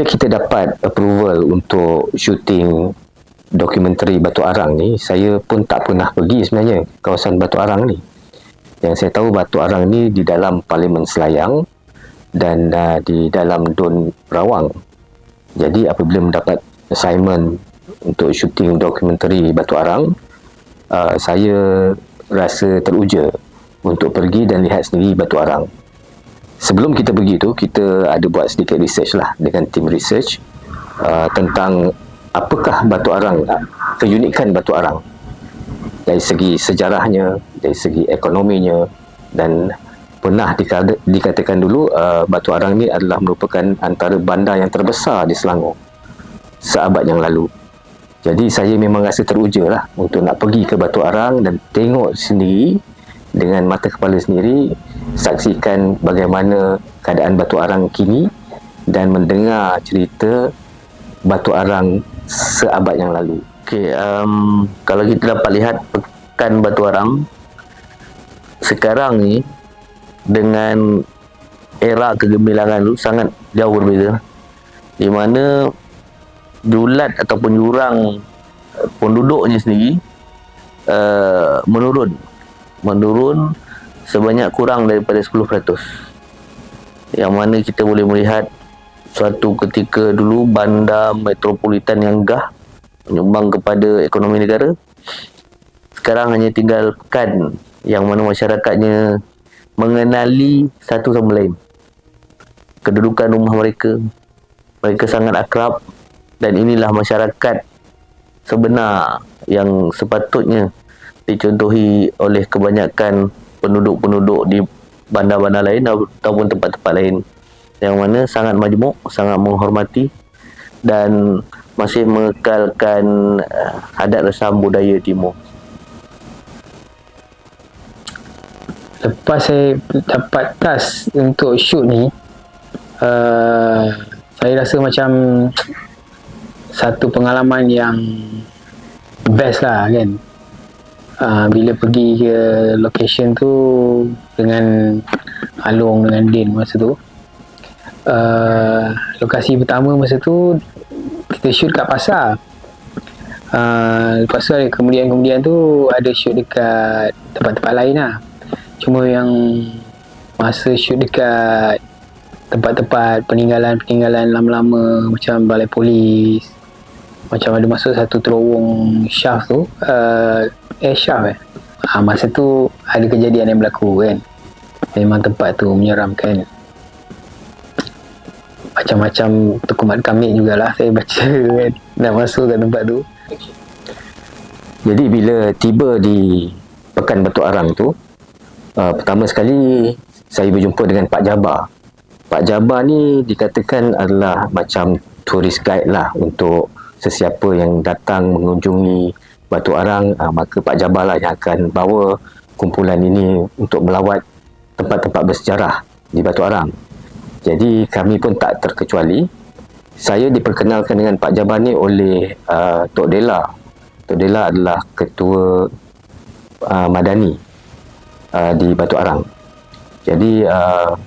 bila kita dapat approval untuk shooting dokumentari Batu Arang ni, saya pun tak pernah pergi sebenarnya kawasan Batu Arang ni. Yang saya tahu Batu Arang ni di dalam Parlimen Selayang dan uh, di dalam Don Rawang. Jadi apabila mendapat assignment untuk shooting dokumentari Batu Arang, uh, saya rasa teruja untuk pergi dan lihat sendiri Batu Arang sebelum kita pergi tu kita ada buat sedikit research lah dengan tim research uh, tentang apakah batu arang keunikan batu arang dari segi sejarahnya dari segi ekonominya dan pernah dikatakan dulu uh, batu arang ni adalah merupakan antara bandar yang terbesar di Selangor seabad yang lalu. Jadi saya memang rasa teruja lah untuk nak pergi ke Batu Arang dan tengok sendiri dengan mata kepala sendiri saksikan bagaimana keadaan Batu Arang kini dan mendengar cerita Batu Arang seabad yang lalu. Okey, um, kalau kita dapat lihat pekan Batu Arang sekarang ni dengan era kegemilangan tu sangat jauh berbeza. Di mana julat ataupun jurang penduduknya sendiri uh, menurun menurun sebanyak kurang daripada 10% yang mana kita boleh melihat suatu ketika dulu bandar metropolitan yang gah menyumbang kepada ekonomi negara sekarang hanya tinggal pekan yang mana masyarakatnya mengenali satu sama lain. Kedudukan rumah mereka mereka sangat akrab dan inilah masyarakat sebenar yang sepatutnya dicontohi oleh kebanyakan penduduk-penduduk di bandar-bandar lain ataupun tempat-tempat lain yang mana sangat majmuk, sangat menghormati dan masih mengekalkan uh, adat resam budaya timur. Lepas saya dapat task untuk shoot ni, uh, saya rasa macam satu pengalaman yang best lah kan uh, bila pergi ke location tu dengan Along dengan Din masa tu. Uh, lokasi pertama masa tu kita shoot kat pasar. Uh, lepas tu kemudian-kemudian tu ada shoot dekat tempat-tempat lain lah. Cuma yang masa shoot dekat tempat-tempat peninggalan-peninggalan lama-lama macam balai polis macam ada masuk satu terowong shaft tu uh, air shaft eh. Ha, masa tu ada kejadian yang berlaku kan? Memang tempat tu menyeramkan. Macam-macam tukumat kami jugalah saya baca kan? Nak masuk ke tempat tu. Jadi bila tiba di Pekan Batu Arang tu uh, pertama sekali saya berjumpa dengan Pak Jabar. Pak Jabar ni dikatakan adalah macam tourist guide lah untuk sesiapa yang datang mengunjungi Batu Arang uh, maka Pak Jabar lah yang akan bawa kumpulan ini untuk melawat tempat-tempat bersejarah di Batu Arang. Jadi kami pun tak terkecuali. Saya diperkenalkan dengan Pak Jabar ni oleh uh, Tok Dela Tok Dela adalah ketua uh, Madani uh, di Batu Arang. Jadi uh,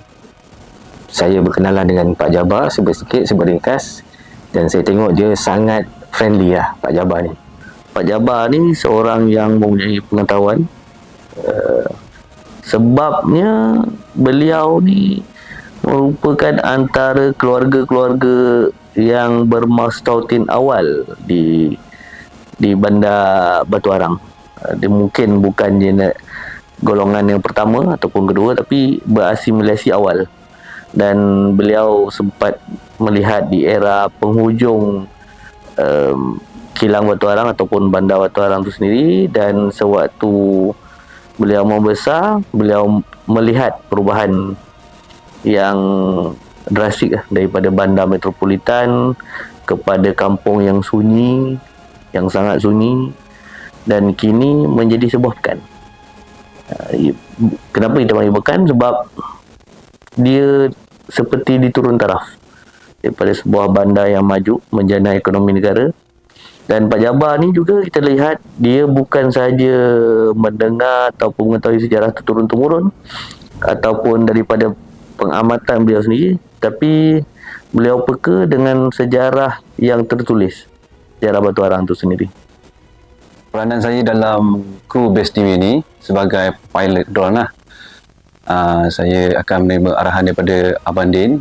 saya berkenalan dengan Pak Jabar sedikit seberingkas dan saya tengok dia sangat friendly lah Pak Jabar ni Pak Jabar ni seorang yang mempunyai pengetahuan. Uh, sebabnya beliau ni merupakan antara keluarga-keluarga yang bermastautin awal di di bandar Batu Arang. Uh, dia mungkin bukan jenis golongan yang pertama ataupun kedua tapi berasimilasi awal. Dan beliau sempat melihat di era penghujung um, kilang Batu Arang ataupun bandar Batu Arang itu sendiri. Dan sewaktu beliau membesar beliau melihat perubahan yang drastik lah, daripada bandar metropolitan kepada kampung yang sunyi yang sangat sunyi dan kini menjadi sebuah pekan. Uh, kenapa kita panggil pekan? Sebab dia seperti diturun taraf daripada sebuah bandar yang maju menjana ekonomi negara dan Pak Jabar ni juga kita lihat dia bukan saja mendengar ataupun mengetahui sejarah turun-temurun ataupun daripada pengamatan beliau sendiri tapi beliau peka dengan sejarah yang tertulis sejarah Batu Arang tu sendiri Peranan saya dalam kru Base TV ni sebagai pilot drone lah. Uh, saya akan menerima arahan daripada Abang Din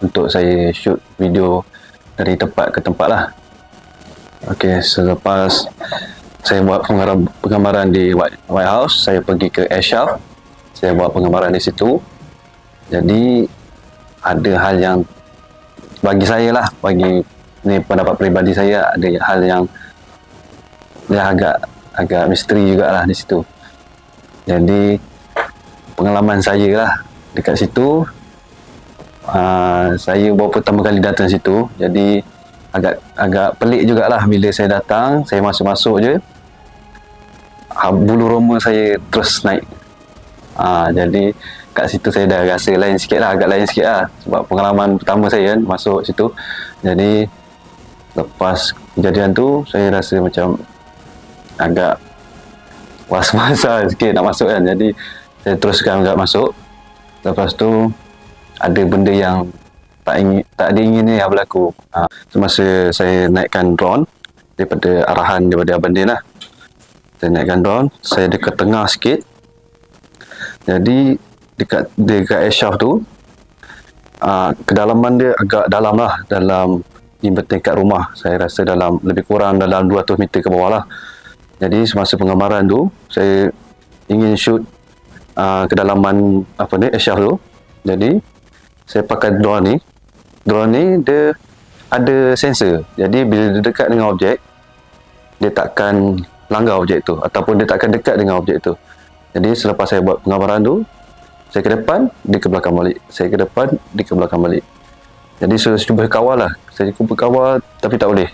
untuk saya shoot video dari tempat ke tempat lah. Okay, selepas saya buat penggambaran, di White, White House, saya pergi ke Airshaft. Saya buat penggambaran di situ. Jadi, ada hal yang bagi saya lah, bagi ni pendapat peribadi saya, ada hal yang dia agak agak misteri jugalah di situ. Jadi pengalaman saya lah dekat situ uh, saya baru pertama kali datang situ jadi agak agak pelik jugalah bila saya datang saya masuk-masuk je. Uh, bulu roma saya terus naik. Uh, jadi kat situ saya dah rasa lain sikit lah agak lain sikit lah. Sebab pengalaman pertama saya kan masuk situ. Jadi lepas kejadian tu saya rasa macam agak was-was lah sikit nak masuk kan. Jadi saya teruskan agak masuk. Lepas tu ada benda yang tak ingin tak diingini ni yang berlaku. Ha, semasa saya naikkan drone daripada arahan daripada Abang Din lah. Saya naikkan drone saya dekat tengah sikit. Jadi dekat dekat airshaft tu uh, kedalaman dia agak dalam lah. Dalam di bertingkat rumah. Saya rasa dalam lebih kurang dalam 200 meter ke bawah lah. Jadi semasa penggambaran tu saya ingin shoot uh, kedalaman apa ni airshaft tu. Jadi saya pakai drone ni. Drone ni dia ada sensor. Jadi bila dia dekat dengan objek dia takkan langgar objek tu ataupun dia takkan dekat dengan objek tu. Jadi selepas saya buat penggambaran tu saya ke depan, dia ke belakang balik. Saya ke depan, dia ke belakang balik. Jadi saya cuba kawal lah. Saya cuba kawal tapi tak boleh.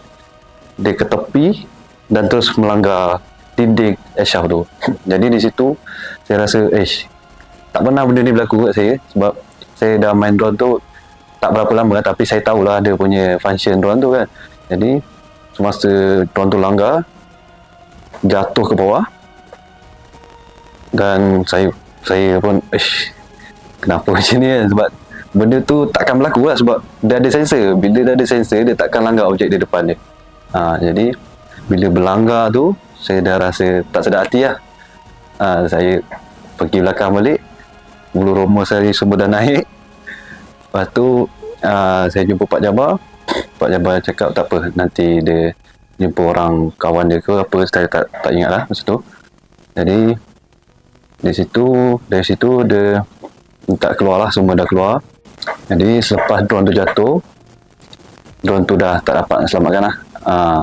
Dia ke tepi, dan terus melanggar dinding airshaft tu. Jadi di situ saya rasa eh tak pernah benda ni berlaku kat saya sebab saya dah main drone tu tak berapa lama tapi saya tahulah dia punya function drone tu kan. Jadi semasa drone tu langgar jatuh ke bawah dan saya saya pun eh kenapa macam ni kan? Sebab benda tu takkan berlaku lah sebab dia ada sensor. Bila dia ada sensor dia takkan langgar objek di depan dia. Ha, jadi bila berlanggar tu saya dah rasa tak sedar hati lah. Ha, saya pergi belakang balik bulu roma saya semua dah naik lepas tu uh, saya jumpa Pak Jabar. Pak Jabar cakap tak apa nanti dia jumpa orang kawan dia ke apa saya tak, tak ingat lah masa tu. Jadi di situ dari situ dia minta keluar lah semua dah keluar. Jadi selepas drone tu jatuh drone tu dah tak dapat selamatkan lah. Uh,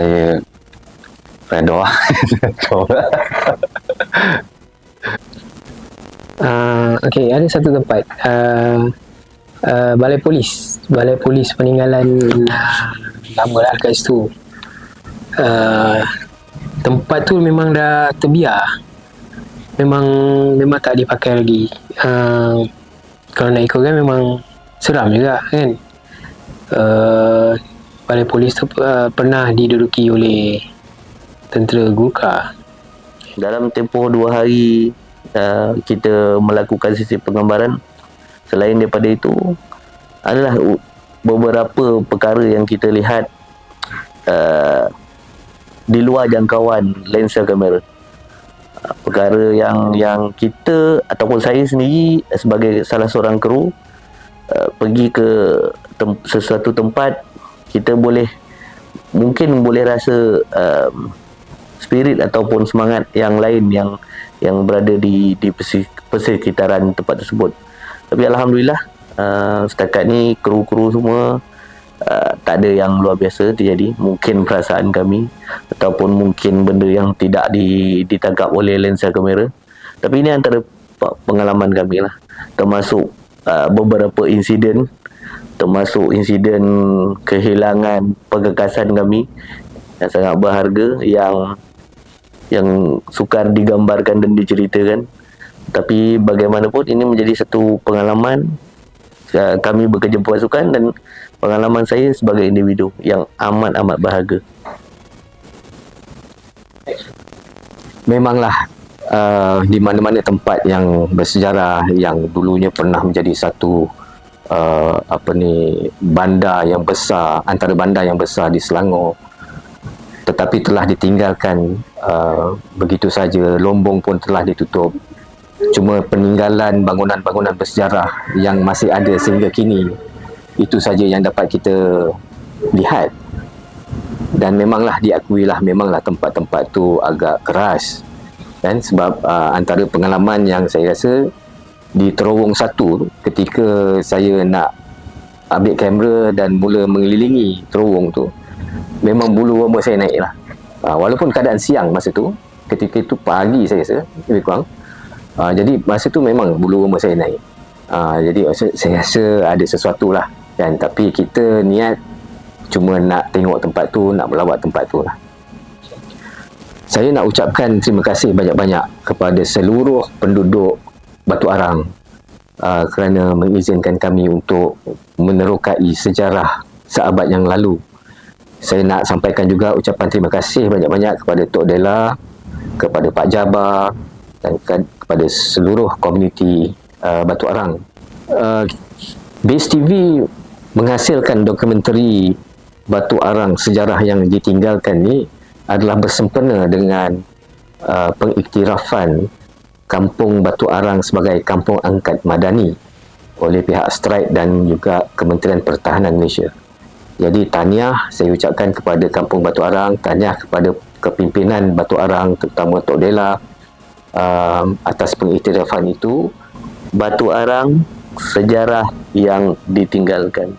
saya redha uh, okay, ada satu tempat. Uh, uh, balai polis. Balai polis peninggalan uh, lama lah kat situ. Uh, tempat tu memang dah terbiar. Memang memang tak dipakai lagi. Uh, kalau nak ikutkan memang seram juga kan? Uh, balai polis tu uh, pernah diduduki oleh tentera Gurkha. Dalam tempoh dua hari uh, kita melakukan sisi penggambaran selain daripada itu adalah beberapa perkara yang kita lihat uh, di luar jangkauan lensa kamera. Uh, perkara yang yang kita ataupun saya sendiri sebagai salah seorang kru uh, pergi ke tem- sesuatu tempat kita boleh mungkin boleh rasa um, spirit ataupun semangat yang lain yang yang berada di di persekitaran tempat tersebut. Tapi alhamdulillah uh, setakat ni kru-kru semua uh, tak ada yang luar biasa terjadi. Mungkin perasaan kami ataupun mungkin benda yang tidak di, ditangkap oleh lensa kamera. Tapi ini antara pengalaman kami lah. Termasuk uh, beberapa insiden termasuk insiden kehilangan pegagasan kami yang sangat berharga yang yang sukar digambarkan dan diceritakan. Tapi bagaimanapun ini menjadi satu pengalaman uh, kami bekerja pasukan dan pengalaman saya sebagai individu yang amat-amat berharga. Memanglah uh, di mana-mana tempat yang bersejarah yang dulunya pernah menjadi satu uh, apa ni bandar yang besar antara bandar yang besar di Selangor tetapi telah ditinggalkan uh, begitu saja Lombong pun telah ditutup. Cuma peninggalan bangunan-bangunan bersejarah yang masih ada sehingga kini itu saja yang dapat kita lihat. Dan memanglah diakuilah memanglah tempat-tempat tu agak keras kan? Sebab uh, antara pengalaman yang saya rasa di terowong satu ketika saya nak ambil kamera dan mula mengelilingi terowong tu memang bulu roma saya naik lah uh, walaupun keadaan siang masa tu ketika itu pagi saya rasa lebih kurang. Uh, jadi masa tu memang bulu roma saya naik. Uh, jadi saya, saya rasa ada sesuatu lah kan. Tapi kita niat cuma nak tengok tempat tu nak melawat tempat tu lah. Saya nak ucapkan terima kasih banyak-banyak kepada seluruh penduduk Batu Arang uh, kerana mengizinkan kami untuk menerokai sejarah seabad yang lalu. Saya nak sampaikan juga ucapan terima kasih banyak-banyak kepada Tok Dela, kepada Pak Jabar dan ke- kepada seluruh komuniti uh, Batu Arang. Uh, Base TV menghasilkan dokumentari Batu Arang sejarah yang ditinggalkan ni adalah bersempena dengan uh, pengiktirafan Kampung Batu Arang sebagai kampung angkat madani oleh pihak Strike dan juga Kementerian Pertahanan Malaysia. Jadi tahniah saya ucapkan kepada Kampung Batu Arang, tahniah kepada kepimpinan Batu Arang terutama Tok Dela um, atas pengiktirafan itu. Batu Arang sejarah yang ditinggalkan.